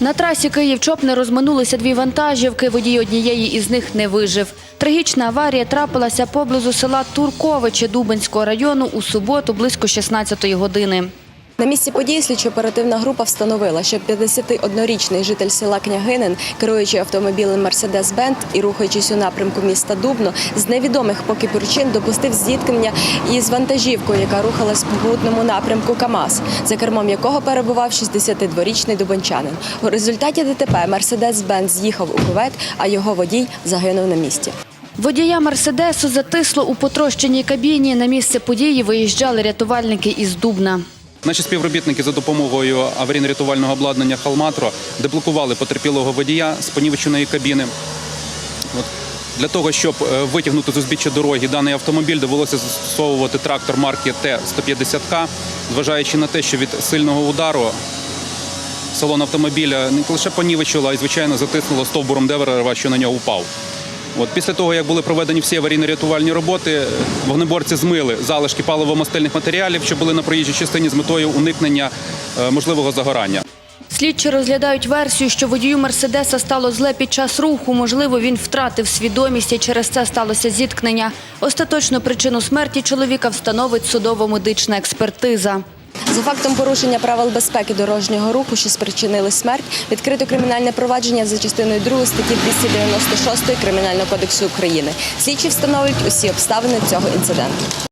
На трасі Київ-Чоп не розминулися дві вантажівки. Водій однієї із них не вижив. Трагічна аварія трапилася поблизу села Турковичі Дубенського району у суботу близько 16-ї години. На місці події слідчо-оперативна група встановила, що 51-річний житель села Княгинин, керуючи автомобілем Мерседес-Бенд і рухаючись у напрямку міста Дубно, з невідомих поки причин допустив зіткнення із вантажівкою, яка рухалась в попутному напрямку КАМАЗ, за кермом якого перебував 62-річний дубенчанин. У результаті ДТП Мерседес-Бенд з'їхав у кувет, а його водій загинув на місці. Водія Мерседесу затисло у потрощеній кабіні. На місце події виїжджали рятувальники із Дубна. Наші співробітники за допомогою аварійно-рятувального обладнання «Халматро» деблокували потерпілого водія з понівеченої кабіни. Для того, щоб е, витягнути з узбіччя дороги даний автомобіль, довелося застосовувати трактор марки Т-150К, зважаючи на те, що від сильного удару салон автомобіля не лише понівечило, а й, звичайно, затиснуло стовбуром дерева, що на нього впав. От після того, як були проведені всі аварійно-рятувальні роботи, вогнеборці змили залишки паливо-мастильних матеріалів, що були на проїжджій частині з метою уникнення е, можливого загорання. Слідчі розглядають версію, що водію Мерседеса стало зле під час руху. Можливо, він втратив свідомість і через це сталося зіткнення. Остаточну причину смерті чоловіка встановить судово-медична експертиза. За фактом порушення правил безпеки дорожнього руху, що спричинили смерть, відкрито кримінальне провадження за частиною 2 статті 296 Кримінального кодексу України. Слідчі встановлюють усі обставини цього інциденту.